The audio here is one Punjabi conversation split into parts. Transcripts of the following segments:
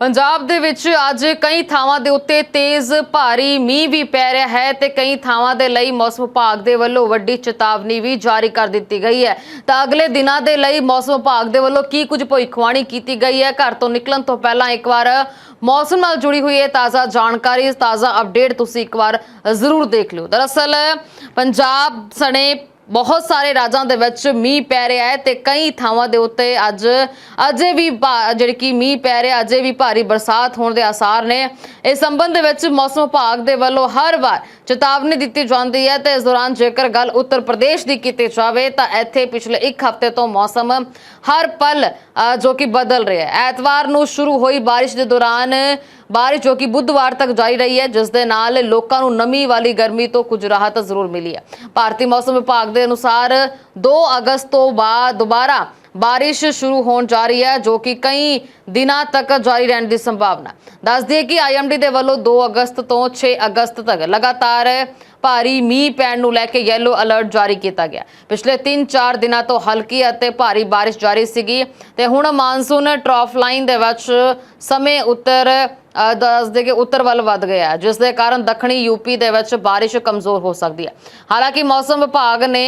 ਪੰਜਾਬ ਦੇ ਵਿੱਚ ਅੱਜ ਕਈ ਥਾਵਾਂ ਦੇ ਉੱਤੇ ਤੇਜ਼ ਭਾਰੀ ਮੀਂਹ ਵੀ ਪੈ ਰਿਹਾ ਹੈ ਤੇ ਕਈ ਥਾਵਾਂ ਦੇ ਲਈ ਮੌਸਮ ਵਿਭਾਗ ਦੇ ਵੱਲੋਂ ਵੱਡੀ ਚੇਤਾਵਨੀ ਵੀ ਜਾਰੀ ਕਰ ਦਿੱਤੀ ਗਈ ਹੈ। ਤਾਂ ਅਗਲੇ ਦਿਨਾਂ ਦੇ ਲਈ ਮੌਸਮ ਵਿਭਾਗ ਦੇ ਵੱਲੋਂ ਕੀ ਕੁਝ ਭਵਿੱਖਬਾਣੀ ਕੀਤੀ ਗਈ ਹੈ? ਘਰ ਤੋਂ ਨਿਕਲਣ ਤੋਂ ਪਹਿਲਾਂ ਇੱਕ ਵਾਰ ਮੌਸਮ ਨਾਲ ਜੁੜੀ ਹੋਈ ਇਹ ਤਾਜ਼ਾ ਜਾਣਕਾਰੀ, ਤਾਜ਼ਾ ਅਪਡੇਟ ਤੁਸੀਂ ਇੱਕ ਵਾਰ ਜ਼ਰੂਰ ਦੇਖ ਲਿਓ। ਦਰਅਸਲ ਪੰਜਾਬ ਸਣੇ ਬਹੁਤ ਸਾਰੇ ਰਾਜਾਂ ਦੇ ਵਿੱਚ ਮੀਂਹ ਪੈ ਰਿਹਾ ਹੈ ਤੇ ਕਈ ਥਾਵਾਂ ਦੇ ਉੱਤੇ ਅੱਜ ਅਜੇ ਵੀ ਜਿਹੜੀ ਕਿ ਮੀਂਹ ਪੈ ਰਿਹਾ, ਅਜੇ ਵੀ ਭਾਰੀ ਬਰਸਾਤ ਹੋਣ ਦੇ ਆਸਾਰ ਨੇ। ਇਸ ਸੰਬੰਧ ਦੇ ਵਿੱਚ ਮੌਸਮ ਵਿਭਾਗ ਦੇ ਵੱਲੋਂ ਹਰ ਵਾਰ ਚੇਤਾਵਨੀ ਦਿੱਤੀ ਜਾਂਦੀ ਹੈ ਤੇ ਇਸ ਦੌਰਾਨ ਜੇਕਰ ਗੱਲ ਉੱਤਰ ਪ੍ਰਦੇਸ਼ ਦੀ ਕੀਤੀ ਜਾਵੇ ਤਾਂ ਇੱਥੇ ਪਿਛਲੇ ਇੱਕ ਹਫ਼ਤੇ ਤੋਂ ਮੌਸਮ ਹਰ ਪਲ ਜੋ ਕਿ ਬਦਲ ਰਿਹਾ ਹੈ। ਐਤਵਾਰ ਨੂੰ ਸ਼ੁਰੂ ਹੋਈ ਬਾਰਿਸ਼ ਦੇ ਦੌਰਾਨ ਬਾਰਿਸ਼ ਜੋ ਕਿ ਬੁੱਧਵਾਰ ਤੱਕ ਜਾਰੀ ਰਹੀ ਹੈ, ਜਿਸ ਦੇ ਨਾਲ ਲੋਕਾਂ ਨੂੰ ਨਮੀ ਵਾਲੀ ਗਰਮੀ ਤੋਂ ਕੁਝ ਰਾਹਤ ਜ਼ਰੂਰ ਮਿਲੀ ਹੈ। ਭਾਰਤੀ ਮੌਸਮ ਵਿਭਾਗ ਦੇ ਅਨੁਸਾਰ 2 ਅਗਸਤ ਤੋਂ ਬਾਅਦ ਦੁਬਾਰਾ ਬਾਰਿਸ਼ ਸ਼ੁਰੂ ਹੋਣ ਜਾ ਰਹੀ ਹੈ, ਜੋ ਕਿ ਕਈ ਦਿਨਾਂ ਤੱਕ ਜਾਰੀ ਰਹਿਣ ਦੀ ਸੰਭਾਵਨਾ ਹੈ। ਦੱਸ ਦਈਏ ਕਿ ਆਈਐਮਡੀ ਦੇ ਵੱਲੋਂ 2 ਅਗਸਤ ਤੋਂ 6 ਅਗਸਤ ਤੱਕ ਲਗਾਤਾਰ ਭਾਰੀ ਮੀਂਹ ਪੈਣ ਨੂੰ ਲੈ ਕੇ ਯੈਲੋ ਅਲਰਟ ਜਾਰੀ ਕੀਤਾ ਗਿਆ ਪਿਛਲੇ 3-4 ਦਿਨਾਂ ਤੋਂ ਹਲਕੀ ਅਤੇ ਭਾਰੀ ਬਾਰਿਸ਼ ਜਾਰੀ ਸੀਗੀ ਤੇ ਹੁਣ ਮਾਨਸੂਨ ਟ੍ਰੌਫ ਲਾਈਨ ਦੇ ਵਿੱਚ ਸਮੇਂ ਉੱਤਰ ਦੱਸ ਦੇ ਕਿ ਉੱਤਰ ਵੱਲ ਵੱਧ ਗਿਆ ਜਿਸ ਦੇ ਕਾਰਨ ਦੱਖਣੀ ਯੂਪੀ ਦੇ ਵਿੱਚ ਬਾਰਿਸ਼ ਕਮਜ਼ੋਰ ਹੋ ਸਕਦੀ ਹੈ ਹਾਲਾਂਕਿ ਮੌਸਮ ਵਿਭਾਗ ਨੇ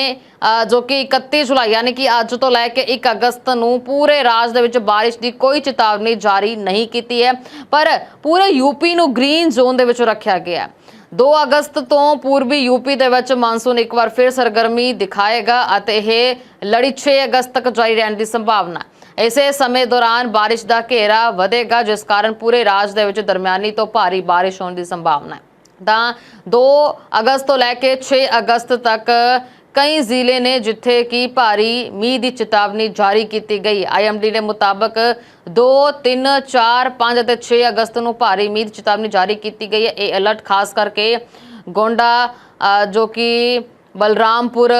ਜੋ ਕਿ 31 ਜੁਲਾਈ, ਯਾਨੀ ਕਿ ਅੱਜ ਤੋਂ ਲੈ ਕੇ 1 ਅਗਸਤ ਨੂੰ ਪੂਰੇ ਰਾਜ ਦੇ ਵਿੱਚ ਬਾਰਿਸ਼ ਦੀ ਕੋਈ ਚੇਤਾਵਨੀ ਜਾਰੀ ਨਹੀਂ ਕੀਤੀ ਹੈ, ਪਰ ਪੂਰੇ ਯੂਪੀ ਨੂੰ ਗ੍ਰੀਨ ਜ਼ੋਨ ਦੇ ਵਿੱਚ ਰੱਖਿਆ ਗਿਆ ਹੈ। 2 ਅਗਸਤ ਤੋਂ ਪੂਰਬੀ ਯੂਪੀ ਦੇ ਵਿੱਚ ਮਾਨਸੂਨ ਇੱਕ ਵਾਰ ਫਿਰ ਸਰਗਰਮੀ ਦਿਖਾਏਗਾ ਅਤੇ ਇਹ ਲੜੀ 6 ਅਗਸਤ ਤੱਕ ਜਾਰੀ ਰਹਿਣ ਦੀ ਸੰਭਾਵਨਾ ਇਸੇ ਸਮੇਂ ਦੌਰਾਨ ਬਾਰਿਸ਼ ਦਾ ਘੇਰਾ ਵਧੇਗਾ, ਜਿਸ ਕਾਰਨ ਪੂਰੇ ਰਾਜ ਦੇ ਵਿੱਚ ਦਰਮਿਆਨੀ ਤੋਂ ਭਾਰੀ ਬਾਰਿਸ਼ ਹੋਣ ਦੀ ਸੰਭਾਵਨਾ ਹੈ। ਤਾਂ 2 ਅਗਸਤ ਤੋਂ ਲੈ ਕੇ 6 ਅਗਸਤ ਤੱਕ ਕਈ ਜ਼ਿਲ੍ਹੇ ਨੇ ਜਿੱਥੇ ਕਿ ਭਾਰੀ ਮੀਂਹ ਦੀ ਚੇਤਾਵਨੀ ਜਾਰੀ ਕੀਤੀ ਗਈ। ਆਈਐਮਡੀ ਦੇ ਮੁਤਾਬਕ 2 3 4 5 ਅਤੇ 6 ਅਗਸਤ ਨੂੰ ਭਾਰੀ ਮੀਂਹ ਦੀ ਚੇਤਾਵਨੀ ਜਾਰੀ ਕੀਤੀ ਗਈ ਹੈ। ਇਹ ਅਲਰਟ ਖਾਸ ਕਰਕੇ ਗੋਂਡਾ ਜੋ ਕਿ ਬਲਰਾਮਪੁਰ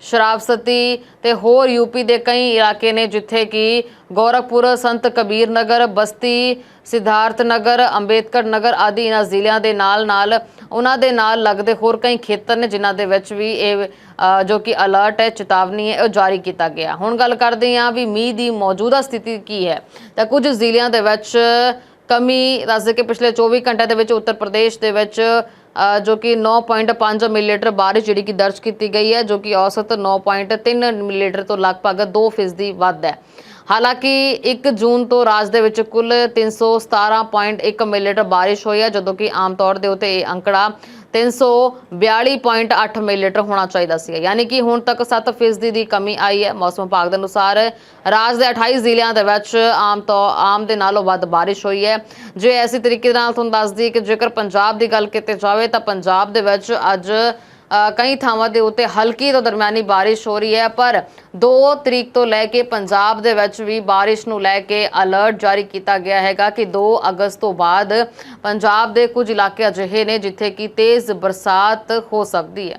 ਸ਼ਰਾਬਸਤੀ ਤੇ ਹੋਰ ਯੂਪੀ ਦੇ ਕਈ ਇਲਾਕੇ ਨੇ, ਜਿੱਥੇ ਕਿ ਗੋਰਖਪੁਰ, ਸੰਤ ਕਬੀਰ ਨਗਰ, ਬਸਤੀ, ਸਿਧਾਰਥ ਨਗਰ, ਅੰਬੇਦਕਰ ਨਗਰ ਆਦਿ ਇਹਨਾਂ ਜ਼ਿਲ੍ਹਿਆਂ ਦੇ ਨਾਲ ਨਾਲ ਉਹਨਾਂ ਦੇ ਨਾਲ ਲੱਗਦੇ ਹੋਰ ਕਈ ਖੇਤਰ ਨੇ, ਜਿਨ੍ਹਾਂ ਦੇ ਵਿੱਚ ਵੀ ਇਹ ਜੋ ਕਿ ਅਲਰਟ ਹੈ, ਚੇਤਾਵਨੀ ਹੈ, ਉਹ ਜਾਰੀ ਕੀਤਾ ਗਿਆ। ਹੁਣ ਗੱਲ ਕਰਦੇ ਹਾਂ ਵੀ ਮੀਂਹ ਦੀ ਮੌਜੂਦਾ ਸਥਿਤੀ ਕੀ ਹੈ। ਤਾਂ ਕੁਝ ਜ਼ਿਲ੍ਹਿਆਂ ਦੇ ਵਿੱਚ ਕਮੀ ਦੱਸਦੇ ਕਿ ਪਿਛਲੇ 24 ਘੰਟੇ ਦੇ ਵਿੱਚ ਉੱਤਰ ਪ੍ਰਦੇਸ਼ ਦੇ ਵਿੱਚ ਜੋ ਕਿ 9.5 ਮਿਲੀਲੀਟਰ ਬਾਰਿਸ਼ ਜਿਹੜੀ ਕਿ ਦਰਜ ਕੀਤੀ ਗਈ ਹੈ, ਜੋ ਕਿ ਔਸਤ 9.3 ਮਿਲੀਲੀਟਰ ਤੋਂ ਲਗਭਗ 2 ਫੀਸਦੀ ਵੱਧ ਹੈ। ਹਾਲਾਂਕਿ 1 ਜੂਨ ਤੋਂ ਰਾਜ ਦੇ ਵਿੱਚ ਕੁੱਲ 317.1 ਮਿਲੀਲੀਟਰ ਬਾਰਿਸ਼ ਹੋਈ ਹੈ, ਜਦੋਂ ਕਿ ਆਮ ਤੌਰ ਦੇ ਉੱਤੇ ਇਹ ਅੰਕੜਾ 342.8 ਮਿਲੀਲੀਟਰ ਹੋਣਾ ਚਾਹੀਦਾ ਸੀ ਯਾਨੀ ਕਿ ਹੁਣ ਤੱਕ 7% ਦੀ ਕਮੀ ਆਈ ਹੈ। ਮੌਸਮ ਵਿਭਾਗ ਦੇ ਅਨੁਸਾਰ ਰਾਜ ਦੇ 28 ਜ਼ਿਲ੍ਹਿਆਂ ਦੇ ਵਿੱਚ ਆਮ ਤੋਂ, ਆਮ ਦੇ ਨਾਲੋਂ ਵੱਧ ਬਾਰਿਸ਼ ਹੋਈ ਹੈ। ਜੇ ਐਸੀ ਤਰੀਕੇ ਨਾਲ ਤੁਹਾਨੂੰ ਦੱਸਦੀ ਕਿ ਜੇਕਰ ਪੰਜਾਬ ਦੀ ਗੱਲ ਕੀਤੀ ਜਾਵੇ ਤਾਂ ਪੰਜਾਬ ਦੇ ਵਿੱਚ ਅੱਜ ਕਈ ਥਾਵਾਂ ਦੇ ਉੱਤੇ ਹਲਕੀ ਤੋਂ ਦਰਮਿਆਨੀ ਬਾਰਿਸ਼ ਹੋ ਰਹੀ ਹੈ, ਪਰ 2 ਤਰੀਕ ਤੋਂ ਲੈ ਕੇ ਪੰਜਾਬ ਦੇ ਵਿੱਚ ਵੀ ਬਾਰਿਸ਼ ਨੂੰ ਲੈ ਕੇ ਅਲਰਟ ਜਾਰੀ ਕੀਤਾ ਗਿਆ ਹੈਗਾ ਕਿ 2 ਅਗਸਤ ਤੋਂ ਬਾਅਦ ਪੰਜਾਬ ਦੇ ਕੁਝ ਇਲਾਕੇ ਅਜਿਹੇ ਨੇ ਜਿੱਥੇ ਕਿ ਤੇਜ਼ ਬਰਸਾਤ ਹੋ ਸਕਦੀ ਹੈ।